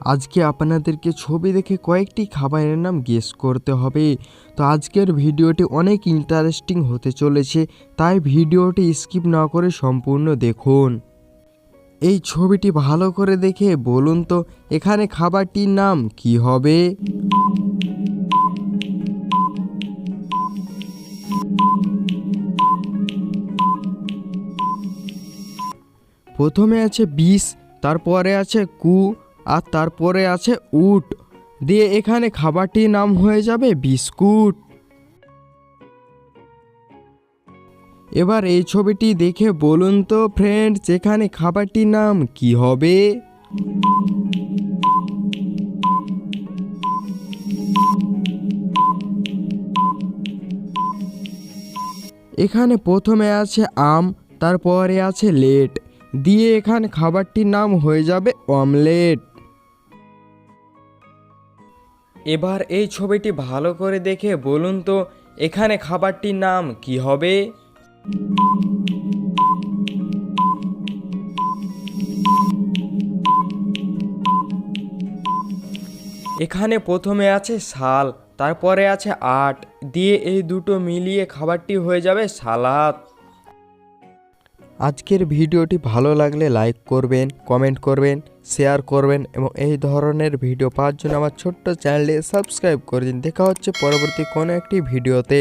আজকে আপনাদেরকে ছবি দেখে কয়েকটি খাবারের নাম গেস করতে হবে। তো আজকের ভিডিওটি অনেক ইন্টারেস্টিং হতে চলেছে, তাই ভিডিওটি স্কিপ না করে সম্পূর্ণ দেখুন। এই ছবিটি ভালো করে দেখে বলুন তো, এখানে খাবারটির নাম কি হবে? প্রথমে আছে বিষ, তারপরে আছে কু আর তারপরে আছে উট। দিয়ে এখানে খাবারটির নাম হয়ে যাবে বিস্কুট। এবার এই ছবিটি দেখে বলুন তো ফ্রেন্ডস এখানে খাবারটির নাম কি হবে? এখানে প্রথমে আছে আম, তারপরে আছে লেট। দিয়ে এখানে খাবারটির নাম হয়ে যাবে অমলেট। এবার এই ছবিটি ভালো করে দেখে বলুন তো, এখানে খাবারটির নাম কি হবে? এখানে প্রথমে আছে শাল তারপরে আছে আট, দিয়ে এই দুটো মিলিয়ে খাবারটি হয়ে যাবে সালাদ। আজকের ভিডিওটি ভালো লাগলে লাইক করবেন, কমেন্ট করবেন, শেয়ার করবেন এবং এই ধরনের ভিডিও পাওয়ার জন্য আমার ছোট্ট চ্যানেলটি সাবস্ক্রাইব করে দিন। দেখা হচ্ছে পরবর্তী কোনো একটি ভিডিওতে।